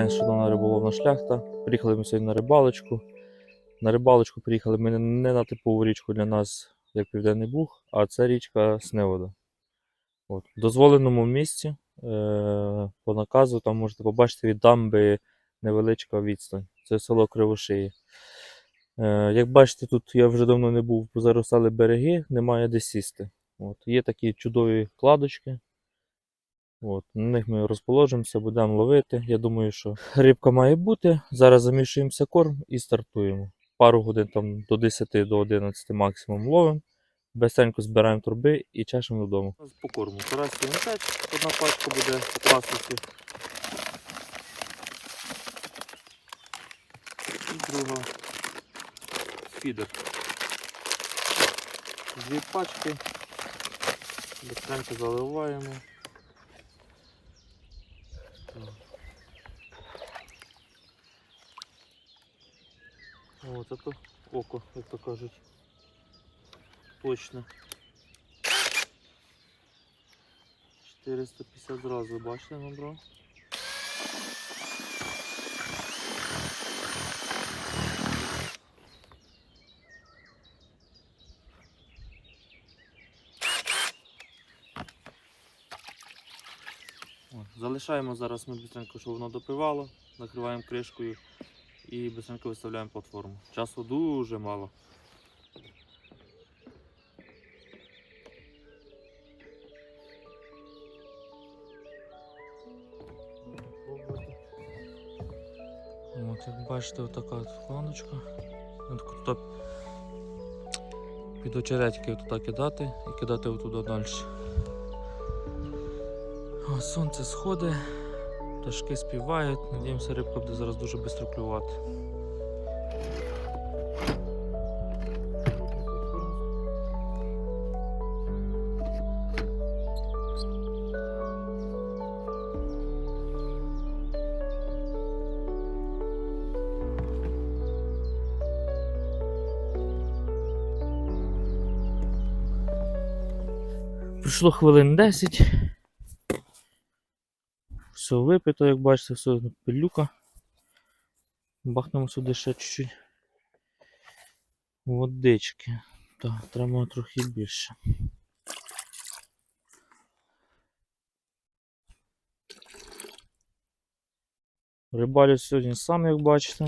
день, шановна риболовна шляхта. Приїхали ми сьогодні на рибалочку. На рибалочку приїхали ми не на типову річку для нас, як Південний Буг, а це річка Сневода. От. В дозволеному місці, е- по наказу, там можете побачити від дамби невеличка відстань. Це село Кривошиї. Е- як бачите, тут я вже давно не був, позаростали береги, немає де сісти. От. Є такі чудові кладочки. От, на них ми розположимося, будемо ловити. Я думаю, що рибка має бути. Зараз замішуємося корм і стартуємо. Пару годин там до 10 до 11 максимум ловимо. Безсенько збираємо турби і чешемо додому. По корму. Караський мішеч, одна пачка буде пластиці. І друга фідер. Дві пачки. Безсенько заливаємо. О, це то око, як то кажуть. Точно. 450 зразу, бачите, набрав. О, Залишаємо зараз ми быстренько, щоб воно допивало, накриваємо кришкою і быстренько виставляємо платформу. Часу дуже мало. От, як бачите, отака от вкладочка. Тут під очеретики туди кидати і кидати отуди далі. О, сонце сходить, пташки співають, надіємося, рибка буде зараз дуже швидко клювати. Пройшло хвилин 10. Все випито, як бачите, все пилюка. Бахнемо сюди ще чуть-чуть водички. Так, треба трохи більше. Рибалю сьогодні сам, як бачите.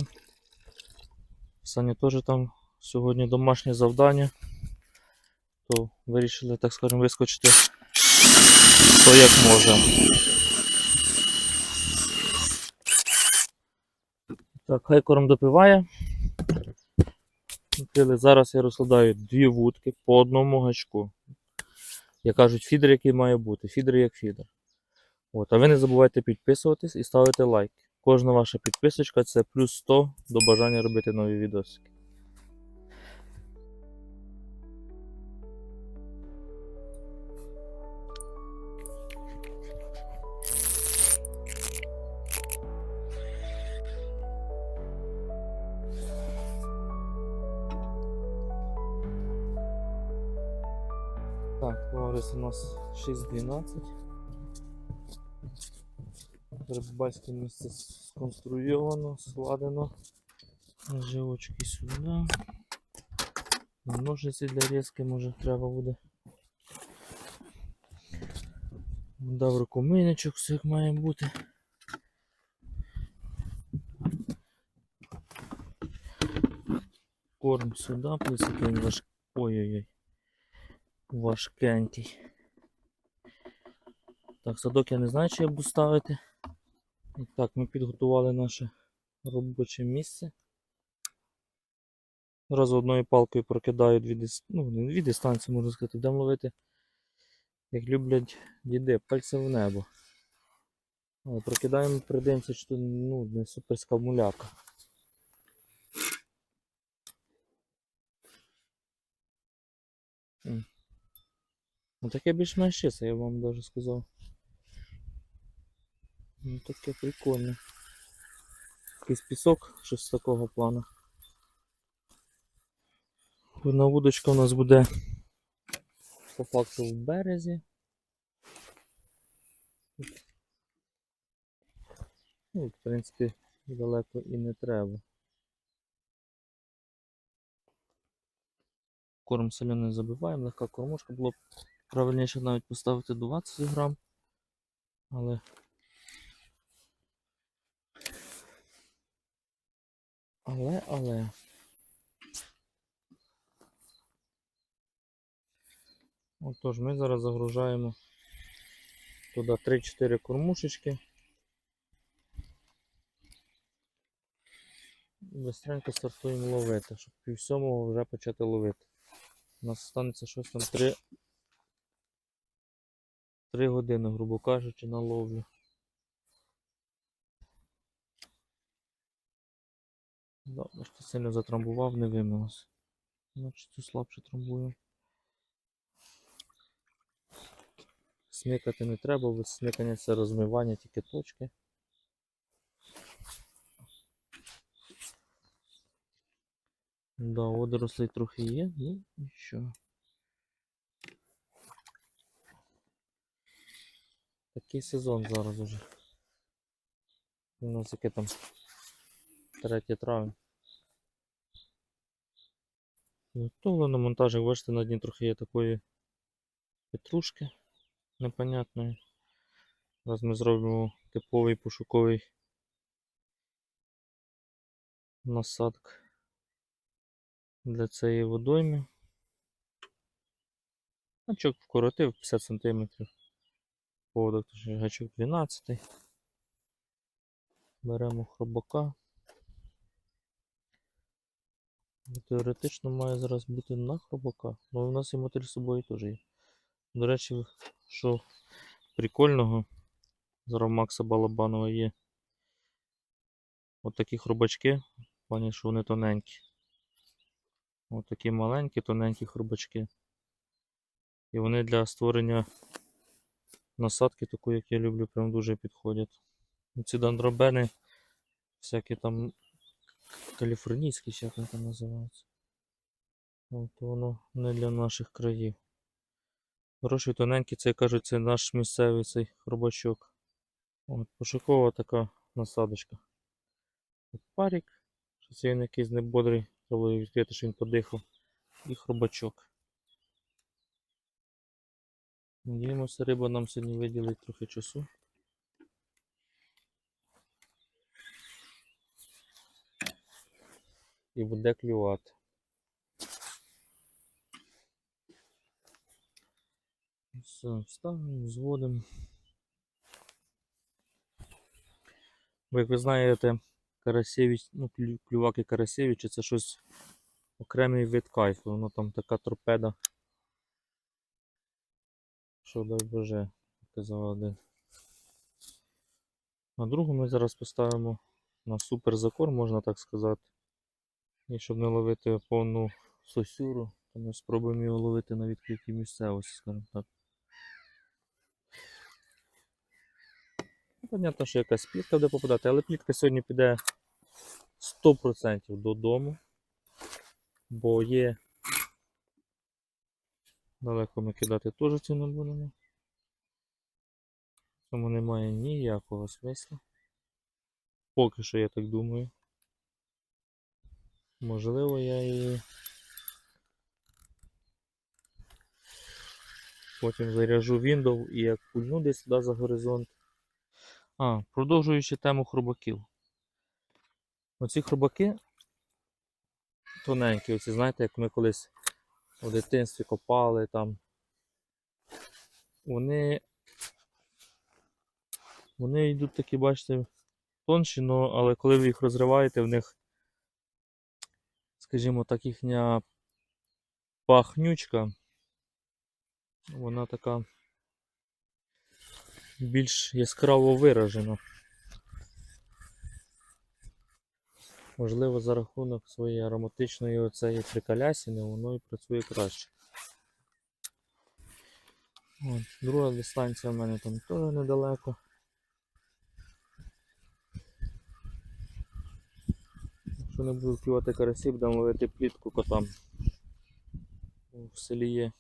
Сані теж там сьогодні домашнє завдання. То вирішили, так скажемо, вискочити хто як може. Так, хай корм допиває. Зараз я розкладаю дві вудки по одному гачку. Як кажуть, фідер, який має бути. Фідер як фідер. От, а ви не забувайте підписуватись і ставити лайк. Кожна ваша підписочка це плюс 100 до бажання робити нові відосики. Нас 6.12. Рибальське місце сконструйовано, складено. Наживочки сюди. Ножиці для різки може треба буде. Дав рукомийничок, все як має бути. Корм сюди, плюс який важ... Ой-ой-ой. Важкенький. Так, садок я не знаю, чи я буду ставити. І так, ми підготували наше робоче місце. Раз одною палкою прокидаю дві, ну, дві дистанції, можна сказати, будемо ловити, як люблять діди, пальцем в небо. Але прокидаємо, придивимося, що ну, не суперська муляка. Ну таке більш-менш чисте, я вам даже сказав. Ну таке прикольне. Якийсь пісок, щось такого плану. Одна вудочка у нас буде по факту в березі. Ну, в принципі, далеко і не треба. Корм не забиваємо, легка кормушка. Було б правильніше навіть поставити 20 грам. Але. Але, але. Отож, ми зараз загружаємо туди 3-4 кормушечки. Быстренько стартуємо ловити, щоб пів сьомого вже почати ловити. У нас станеться щось там 3, 3 години, грубо кажучи, на ловлю. Да, бачите, сильно затрамбував, не вимилось. Значить, цю слабше трамбую. Смикати не треба, бо смикання це розмивання тільки точки. Да, водорослей трохи є, ну нічого. Такий сезон зараз уже. У нас яке там 3 травня. Готовлено на монтажик, бачите, на дні трохи є такої петрушки непонятної. Зараз ми зробимо типовий пошуковий насадок для цієї водойми. Гачок вкоротив 50 см. Поводок гачок 12. Беремо хробака. Теоретично має зараз бути на хробака, але у нас і мотиль з собою теж є. До речі, що прикольного, зараз Макса Балабанова є от такі хробачки, в плані, що вони тоненькі. Ось такі маленькі, тоненькі хробачки. І вони для створення насадки, таку, як я люблю, прям дуже підходять. Ці дендробени, всякі там каліфорнійські, чи як вони там називаються. От воно не для наших країв. Хороший тоненький, це кажуть, це наш місцевий цей хробачок. От, пошукова така насадочка. От парік, щось він якийсь небодрий, треба відкрити, що він подихав. І хробачок. Надіємося, риба нам сьогодні виділить трохи часу. І буде клювати. Все, ставимо, зводимо. Як ви знаєте, Карасєвич, ну, клю- клюваки Карасєвича це щось окремий вид кайфу. Воно там така торпеда. Що дай Боже, казав один. На другу ми зараз поставимо на супер закор, можна так сказати. І щоб не ловити повну сосюру, то ми спробуємо його ловити на відкритій місцевості, скажімо так. Ну, Понятно, що якась плітка буде попадати, але плітка сьогодні піде 100% додому, бо є. Далеко ми кидати теж цю не будемо. В Цьому немає ніякого смисла. Поки що я так думаю. Можливо, я її потім заряжу Windows і як пульну десь сюди за горизонт. А, продовжуючи тему хробаків. Оці хробаки тоненькі, оці, знаєте, як ми колись у дитинстві копали там. Вони. Вони йдуть такі, бачите, тонші, але коли ви їх розриваєте, в них, скажімо так, їхня пахнючка, вона така більш яскраво виражена. Можливо, за рахунок своєї ароматичної оцеї прикалясини воно і працює краще. От, друга дистанція в мене там теж недалеко. Якщо не буду клювати карасі, будемо ловити плітку котам. В селі є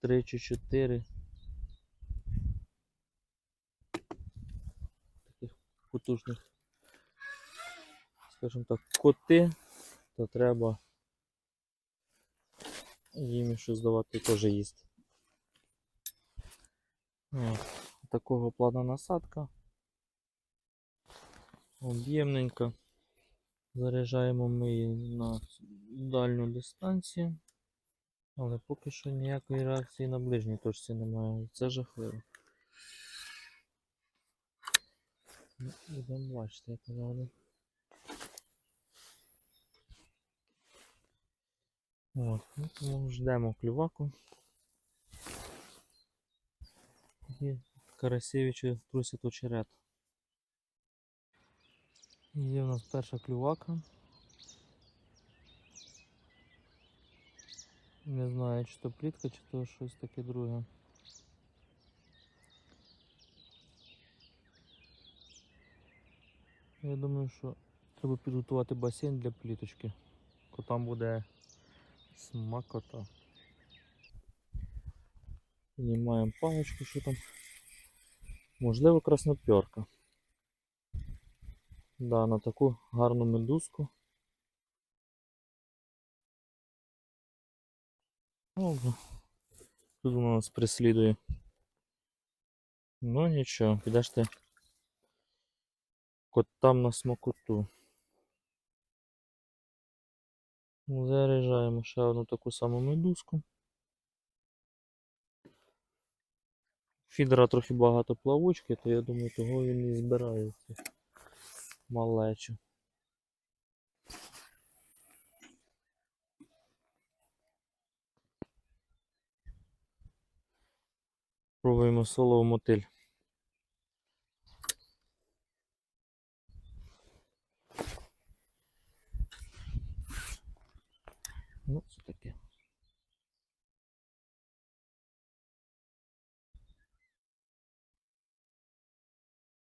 3 чи 4 таких потужних, скажімо так, коти, то треба їм щось давати теж їсти. От, такого плана насадка. Об'ємненька. Заряджаємо ми її на дальню дистанцію. Але поки що ніякої реакції на ближній точці немає. Це жахливо. Ну, Будемо бачити, як вона. От, ну, тому ждемо клюваку. І Карасєвичі трусять очерет. Є в нас перша клювака. Не знаю, чи то плітка, чи то щось таке друге. Я думаю, що треба підготувати басейн для пліточки. Бо там буде смакота. Знімаємо паличку, що там. Можливо, краснопьорка. Да, на таку гарну медузку. О, тут вона нас преслідує. Ну нічого, підеш ти котам на смакоту. Заряджаємо ще одну таку саму медузку. Фідера трохи багато плавучки, то я думаю, того він і збирається малечу. Пробуємо солову мотиль. Ну, це таке.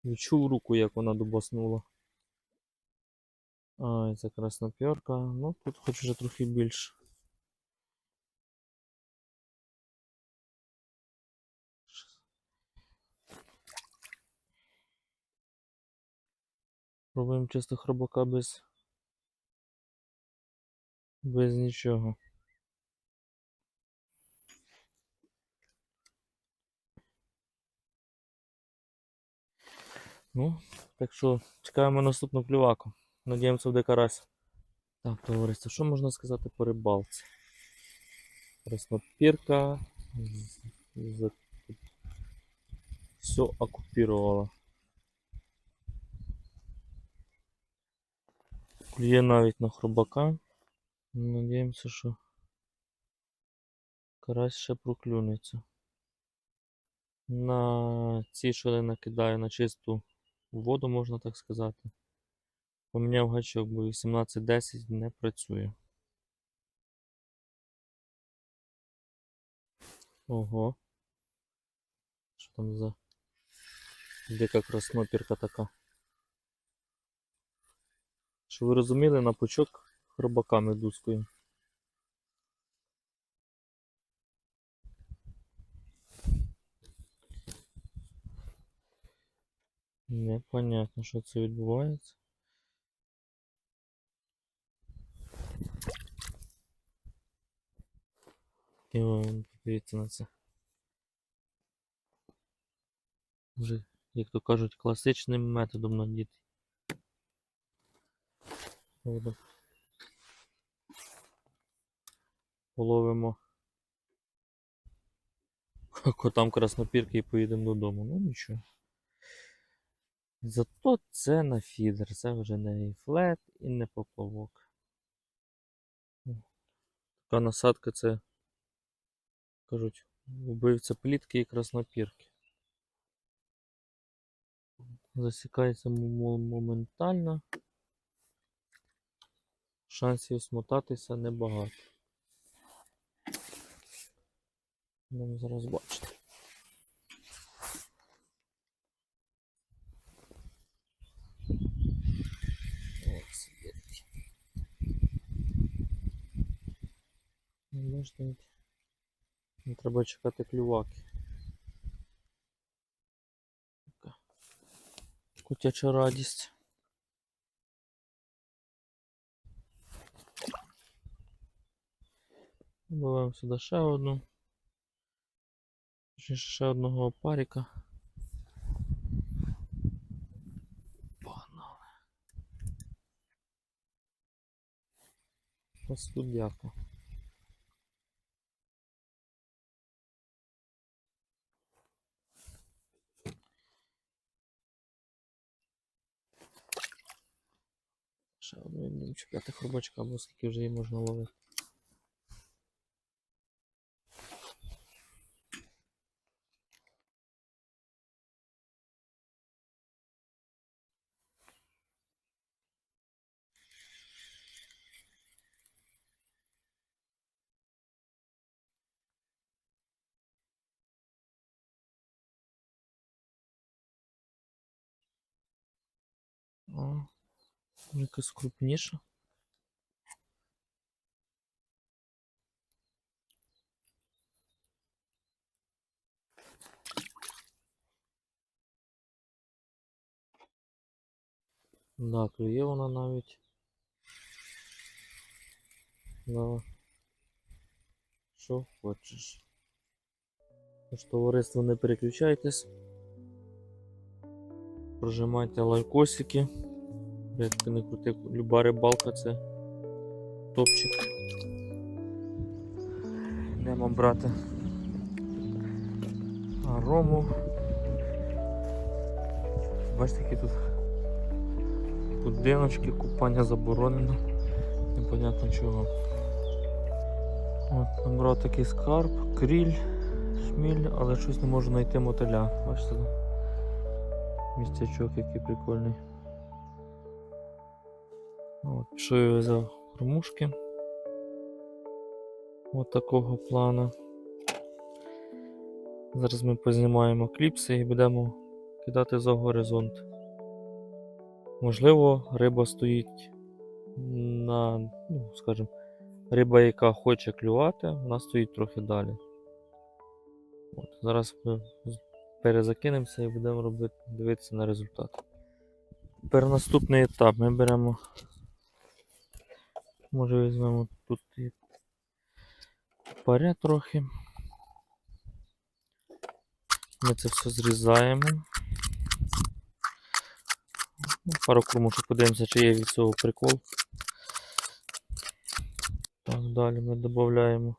Відчув руку, як вона дубаснула. А, це краснопьорка. Ну, тут хоч вже трохи більше. Пробуємо чисто хробака без. Без нічого. Ну, так що чекаємо наступну клюваку. Надіємося буде карась. Так, товариство, що можна сказати по рибалці? Краснопірка все окупувала. Клює навіть на хробака. Надіємося, що карась ще проклюнеться. На ці, я накидаю на чисту воду, можна так сказати. Поміняв гачок, бо 18.10 не працює. Ого. Що там за дика краснопірка така? Що ви розуміли, на пучок хробака медузкою. Непонятно, що це відбувається. І вон, подивіться на це. Вже, як то кажуть, класичним методом надіти. Половимо котам краснопірки і поїдемо додому. Ну нічого. Зато це на фідер, це вже не і флет і не поплавок. Така насадка це, кажуть, вбивця плітки і краснопірки. Засікається моментально. Шансів смотатися небагато. Будемо зараз бачити. Ну, Бачите, от. Не треба чекати клюваки. Котяча радість. Добавимо сюди ще одну. Ще одного опарика. Погнали. Пастудяка. Ще одну будемо чіпляти хробачка, бо скільки вже її можна ловити. О, якась крупніша. Да, клює вона навіть. Да. Що хочеш. Тож, товариство, не переключайтесь. Прожимайте лайкосики. Як ти не крути, люба рибалка це топчик. Йдемо брати арому. Бачите, які тут будиночки, купання заборонено. Непонятно чого. От, набрав такий скарб, кріль, шміль, але щось не можу знайти мотиля. Бачите? Містячок який прикольний. От, пішов я взяв кормушки. От такого плану. Зараз ми познімаємо кліпси і будемо кидати за горизонт. Можливо, риба стоїть на, ну, скажімо, риба, яка хоче клювати, вона стоїть трохи далі. От, зараз ми перезакинемося і будемо робити, дивитися на результат. Тепер наступний етап. Ми беремо. Може візьмемо тут і паре трохи. Ми це все зрізаємо. Ну, Пару кормушок подивимося, чи є від цього прикол. Так, далі ми додаємо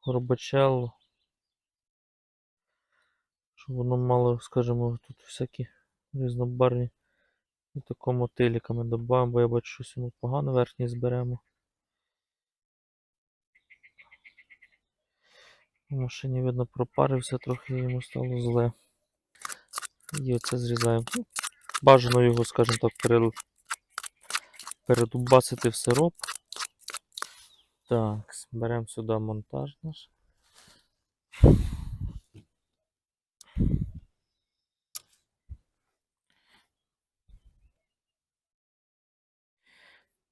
горбачелло. Щоб воно мало, скажімо, тут всякі різнобарні і тако мотиліка ми додаємо, бо я бачу, щось йому погано верхній зберемо. В машині, видно, пропарився, трохи йому стало зле. І оце зрізаємо. Бажано його, скажімо так, перед... передубасити в сироп. Так, беремо сюди монтаж наш.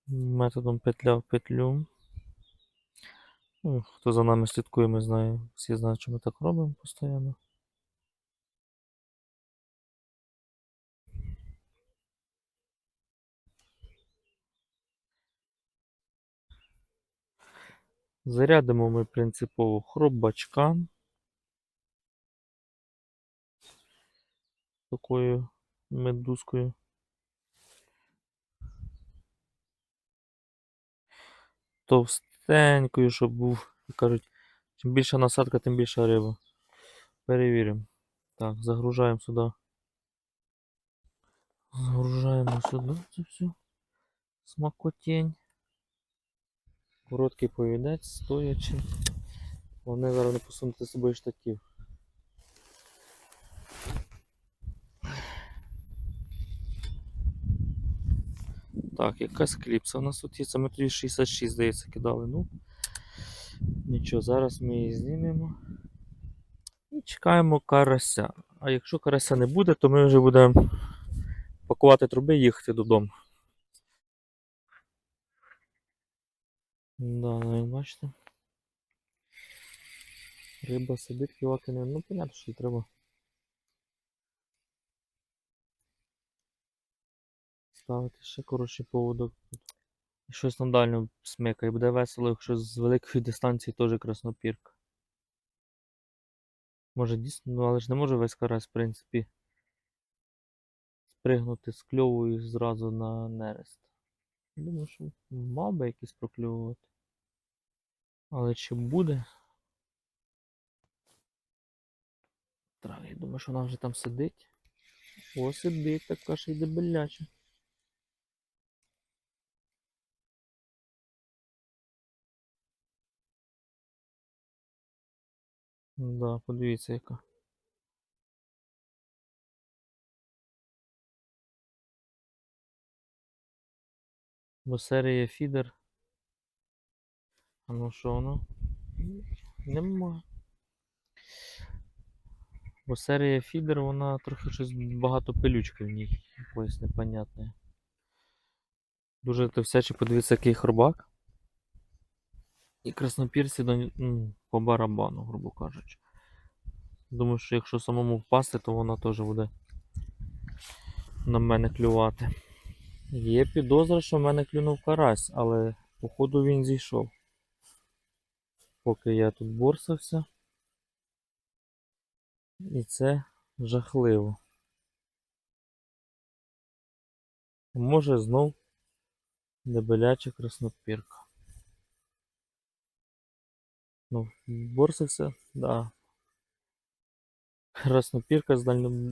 Методом петля в петлю. Ну, хто за нами слідкує, ми знає, всі знають, що ми так робимо постійно. Зарядимо ми принципово хробачка. Такою медузкою. Товстенькою, щоб був, як кажуть, чим більша насадка, тим більша риба. Перевіримо. Так, загружаємо сюди. Загружаємо сюди це все. Смакотень. Короткий повідець, стоячи. Вони зараз не посунути з собою штатів. Так, якась кліпса у нас тут є. Це ми тоді 66, здається, кидали. Ну, нічого, зараз ми її знімемо. І чекаємо карася. А якщо карася не буде, то ми вже будемо пакувати труби і їхати додому. Да, ну як бачите. Риба сидить, кілоки не. Ну, понятно, що треба поставити. Ще коротше поводок тут. І щось на дальню смикає. Буде весело, якщо з великої дистанції теж краснопірка. Може дійсно, ну але ж не може весь карась, в принципі, спригнути з кльовою зразу на нерест. Думаю, що мав би якийсь прокльовувати. Але чи буде? Траві, я думаю, що вона вже там сидить. О, сидить, така ж і дебеляча. Да, подивіться яка. Бо серія фідер. А ну що воно? Нема. Бо серія фідер, вона трохи щось багато пилючки в ній. Якоїсь непонятної. Дуже ти всяче подивіться, який хробак. І краснопірці до, ну, по барабану, грубо кажучи. Думаю, що якщо самому впасти, то вона теж буде на мене клювати. Є підозра, що в мене клюнув карась, але походу він зійшов. Поки я тут борсався. І це жахливо. Може знов дебеляча краснопірка. Ну, борсався, да. Краснопірка з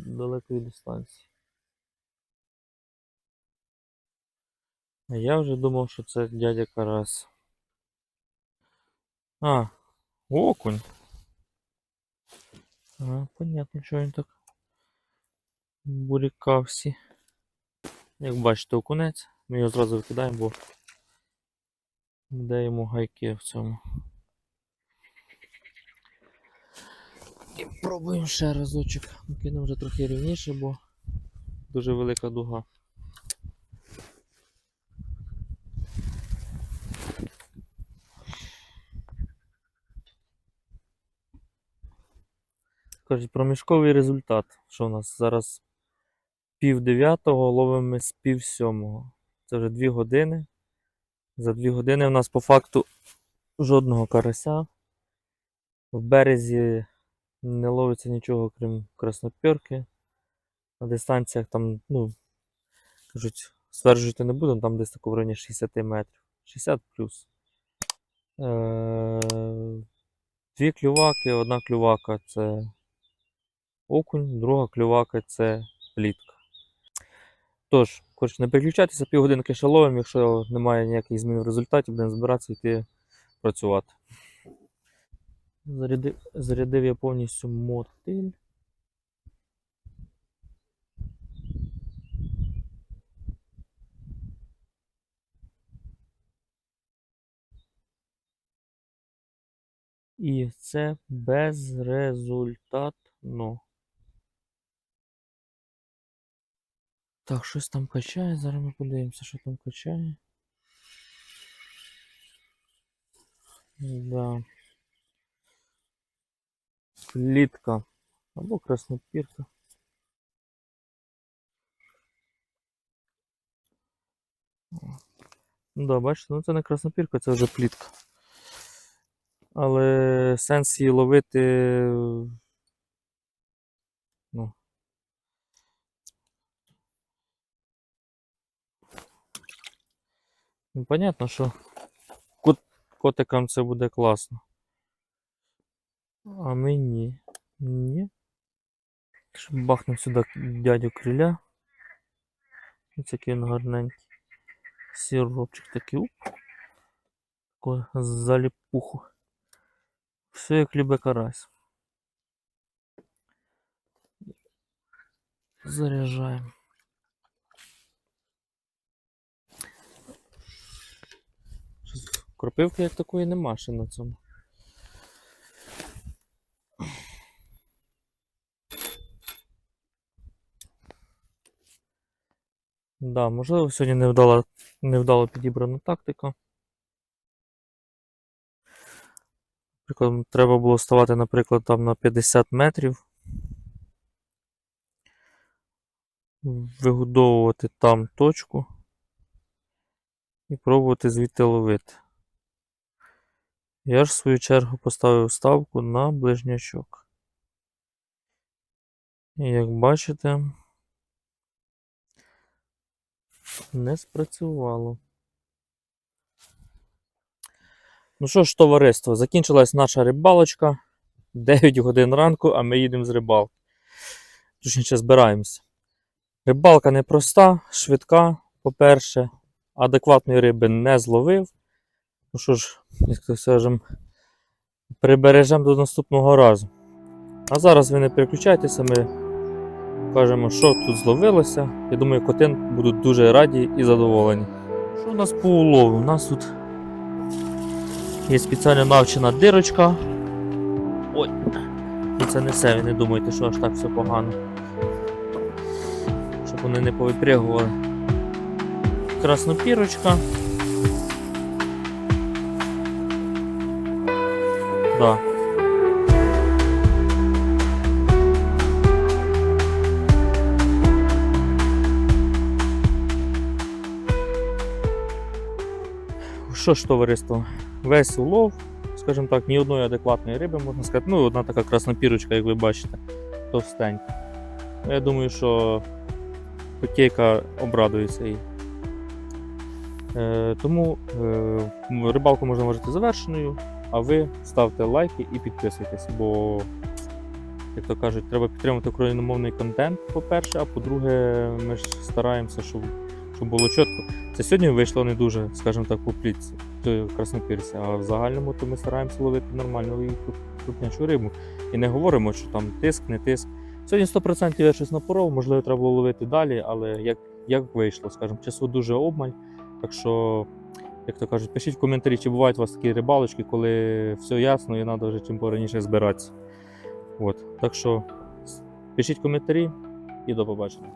далекої дистанції. Я вже думав, що це дядя Карась. А, окунь. А, понятно, чого він так бурікався. Як бачите, окунець. Ми його зразу викидаємо, бо де йому гайки в цьому. І пробуємо ще разочок. Кинемо вже трохи рівніше, бо дуже велика дуга. Кажуть, проміжковий результат. Що у нас зараз пів дев'ятого, ловимо з пів сьомого. Це вже дві години. За дві години у нас по факту жодного карася. В березі не ловиться нічого, крім краснопірки. На дистанціях там, ну, кажуть, стверджувати не будемо, там десь тако в районі 60 метрів. 60 плюс. Е, Дві клюваки, одна клювака це окунь, друга клювака це плітка. Тож, коротше, не переключайтеся, півгодинки ловимо, якщо немає ніяких змін в результаті, будемо збиратися йти працювати. Зарядив, зарядив я повністю мотиль. І це безрезультатно. Так, щось там качає. Зараз ми подивимося, що там качає. Да. Плітка. Або краснопірка. Ну да, бачите, ну це не краснопірка, це вже плітка. Але сенс її ловити. Ну. Ну, понятно, що кот, котикам це буде класно. А мені ні. Ще Бахнемо сюди дядю криля. Ось який він гарненький. Сиропчик такий уп. Таку заліпуху. Все як любе карась. Заряджаємо. Щось Кропивки як такої нема ще на цьому. Да, можливо, сьогодні невдала, невдало підібрана тактика. Наприклад, треба було ставати, наприклад, там на 50 метрів. вигодовувати там точку і пробувати звідти ловити. Я ж в свою чергу поставив ставку на ближнячок. І як бачите, не спрацювало. Ну що ж, товариство, закінчилась наша рибалочка. 9 годин ранку, а ми їдемо з рибалки. Точніше, збираємося. Рибалка непроста, швидка, по-перше, адекватної риби не зловив. Ну що ж, як скажемо, прибережемо до наступного разу. А зараз ви не переключайтеся, ми кажемо, що тут зловилося. Я думаю, коти будуть дуже раді і задоволені. Що у нас по улову? У нас тут є спеціально навчена дирочка. Ой, і це несе, ви не думайте, що аж так все погано. Щоб вони не повипрягували. Краснопірочка. Да. Що ж, товариство, весь улов, скажімо так, ні одної адекватної риби, можна сказати. Ну, одна така краснопірочка, як ви бачите, товстенька. Я думаю, що котейка обрадується їй. Е, тому е, рибалку можна вважати завершеною, а ви ставте лайки і підписуйтесь, бо, як то кажуть, треба підтримувати україномовний контент, по-перше, а по-друге, ми ж стараємося, щоб, щоб було чітко. Це сьогодні вийшло не дуже, скажімо так, по плітці, краснопірці, а в загальному то ми стараємося ловити нормальну і крупнячу рибу. І не говоримо, що там тиск, не тиск. Сьогодні 100% я щось напоров, можливо, треба було ловити далі, але як, як вийшло, скажімо, часу дуже обмаль. Так що, як то кажуть, пишіть в коментарі, чи бувають у вас такі рибалочки, коли все ясно і треба вже чим пораніше збиратися. От. Так що пишіть коментарі і до побачення.